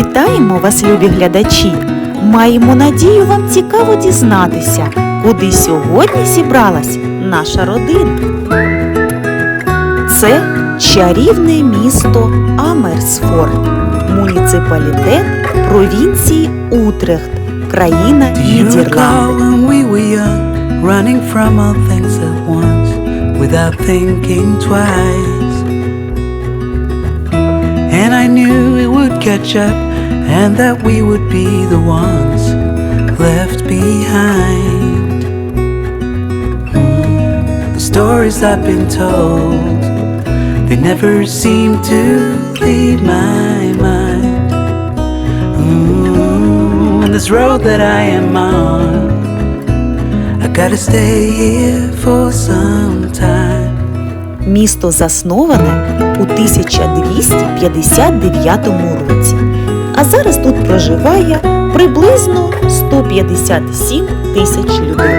Вітаємо вас, любі глядачі! Маємо надію вам цікаво дізнатися, куди сьогодні зібралась наша родина. Це чарівне місто Амерсфорд, муніципалітет провінції Утрехт, країна Нідерланди. And I knew it would catch up, and that we would be the ones left behind. Hmm, The stories I've been told, they never seem to leave my mind. Mm, and this road that I am on, I gotta stay here for some time. Місто засноване у 1259 році, А зараз тут проживає приблизно 157 тисяч людей.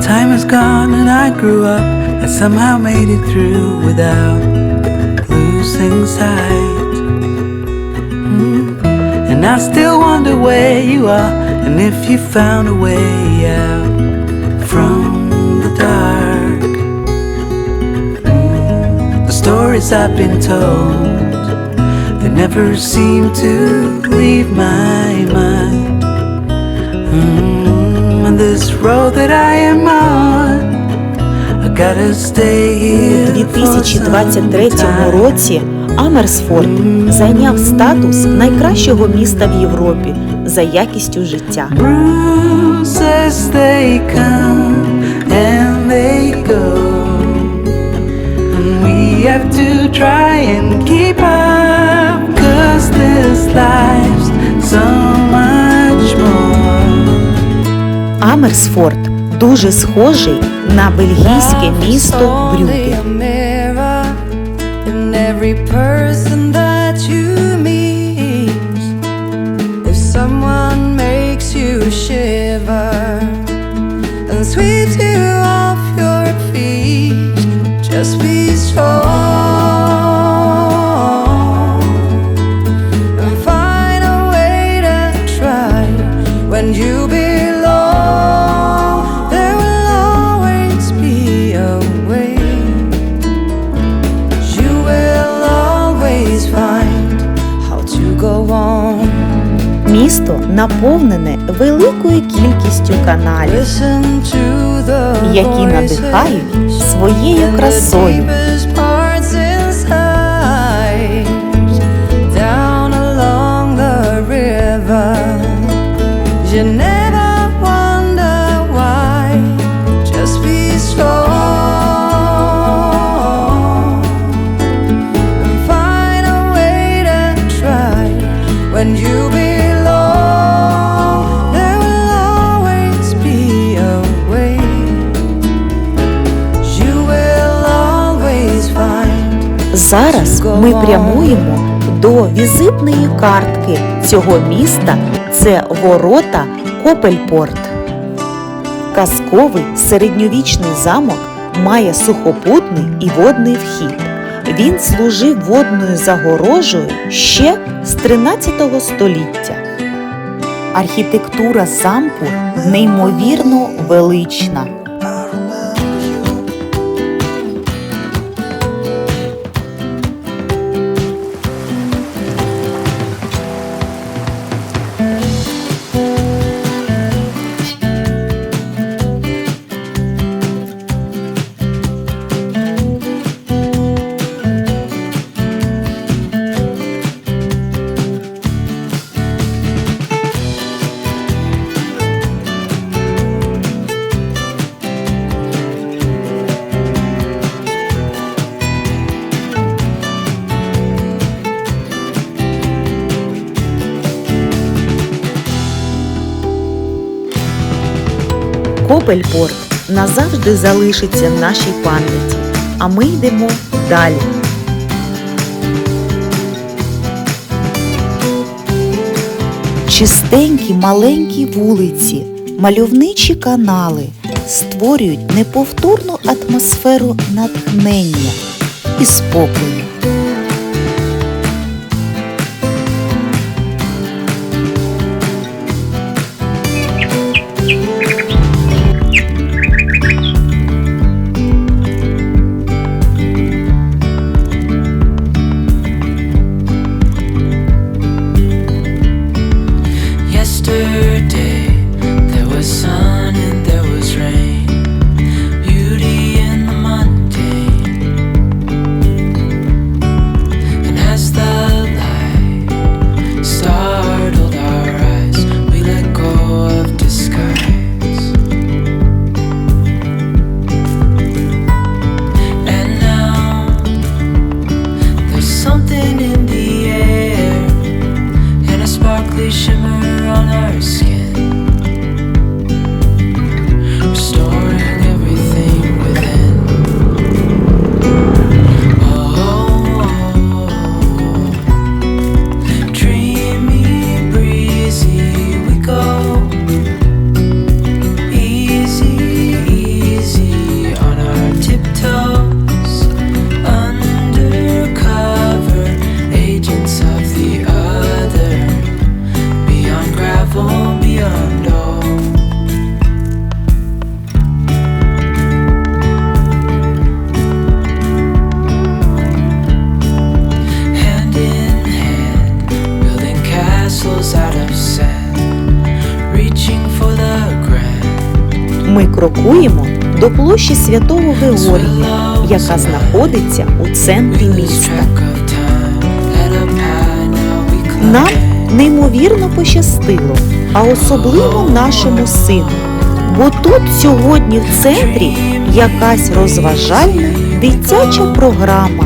Time has gone and I grew up. I somehow made it through without losing sight. Mm. And I still wonder where you are and if you found a way out stories I've been told, they never seem to leave my mind. Mm, and this road that I am on, gotta stay here. У 2023 році Амерсфорд зайняв статус найкращого міста в Європі за якістю життя. Have to try and keep up, cause this life's so much more. Амерсфорд дуже схожий на бельгійське місто Брюгге. Наповнене великою кількістю каналів, які надихають своєю красою. Down along the river, Зараз ми прямуємо до візитної картки цього міста. Це ворота Копельпорт. Казковий середньовічний замок має сухопутний і водний вхід. Він служив водною загорожею ще з 13 століття. Архітектура замку неймовірно велична. Копельпорт назавжди залишиться в нашій пам'яті, а ми йдемо далі. Чистенькі маленькі вулиці, мальовничі канали, створюють неповторну атмосферу натхнення і спокою. Sparkly shimmer on our skin, restoring Ми крокуємо до площі Святого Георгія, яка знаходиться у центрі міста. Нам неймовірно пощастило, а особливо нашому сину. Бо тут сьогодні в центрі якась розважальна дитяча програма.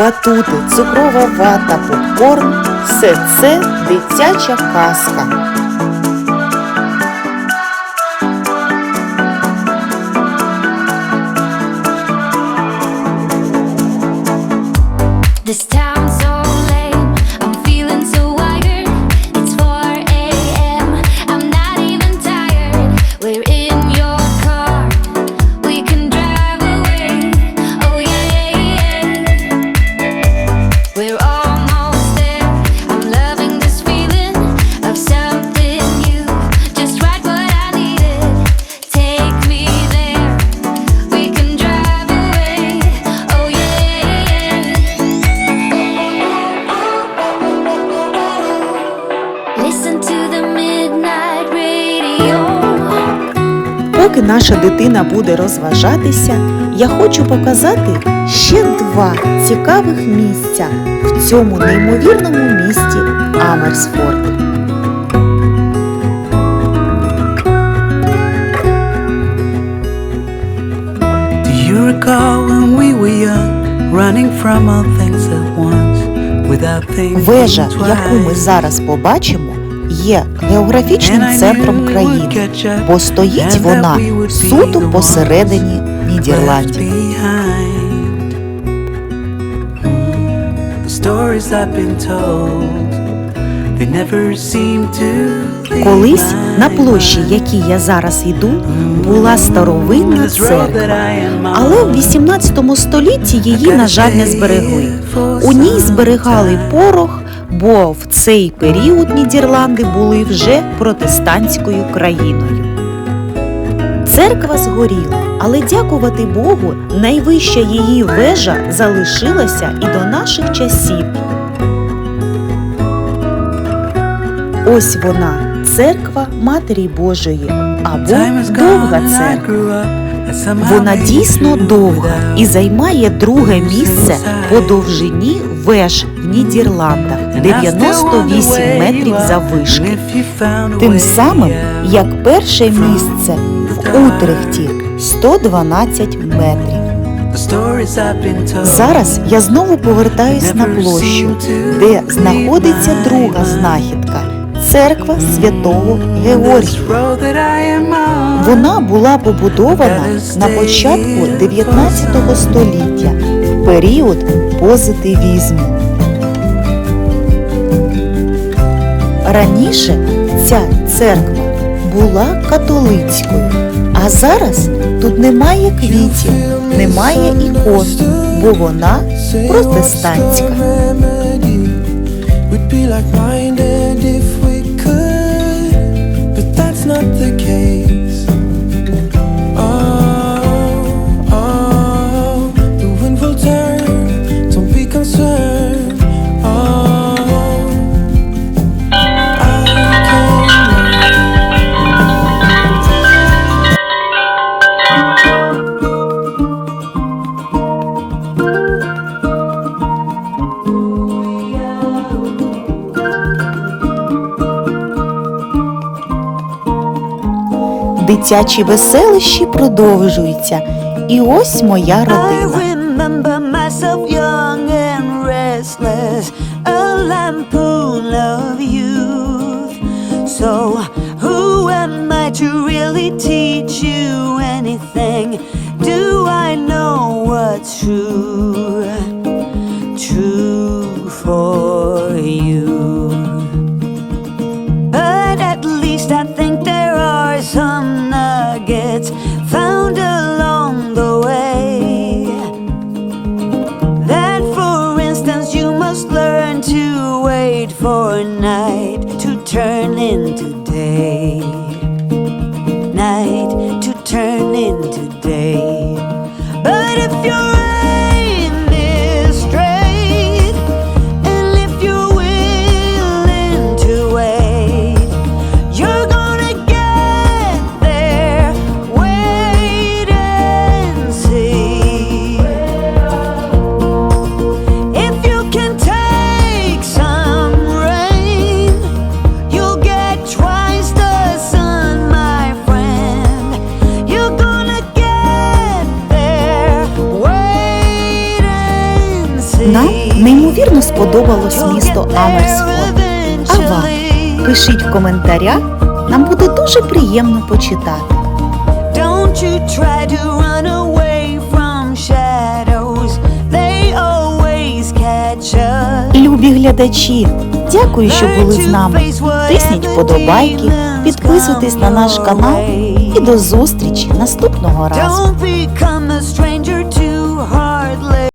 Батути, цукрова вата, попкорн все це дитяча казка. Поки наша дитина буде розважатися, я хочу показати ще два цікавих місця в цьому неймовірному місті Амерсфорд. Вежа, яку ми зараз побачимо, є географічним центром країни, бо стоїть вона суто посередині Нідерландів. Колись на площі, якій я зараз йду, була старовинна церква. Але в 18 столітті її, на жаль, не зберегли. У ній зберігали порох, бо в цей період Нідерланди були вже протестантською країною. Церква згоріла, але дякувати Богу, найвища її вежа залишилася і до наших часів. Ось вона, церква Матері Божої, або довга церква. Вона дійсно довга і займає друге місце по довжині веж в Нідерландах And I still 98 метрів заввишки. Тим самим, як перше місце в Утрехті 112 метрів. Зараз я знову повертаюсь на площу, де знаходиться друга знахідка церква святого Георгія. Am on, Вона була побудована на початку 19 століття в період позитивізму. Раніше ця церква була католицькою, а зараз тут немає квітів, немає ікон, бо вона протестантська. But that's not the case. Дитячі веселищі продовжуються. І ось моя I родина. remember night to turn into day. Night to turn into неймовірно сподобалось місто get Амерсфорд. А вам? Пишіть в коментарях, нам буде дуже приємно почитати. Любі глядачі, дякую, що були з нами. Тисніть вподобайки, підписуйтесь на наш канал і до зустрічі наступного разу.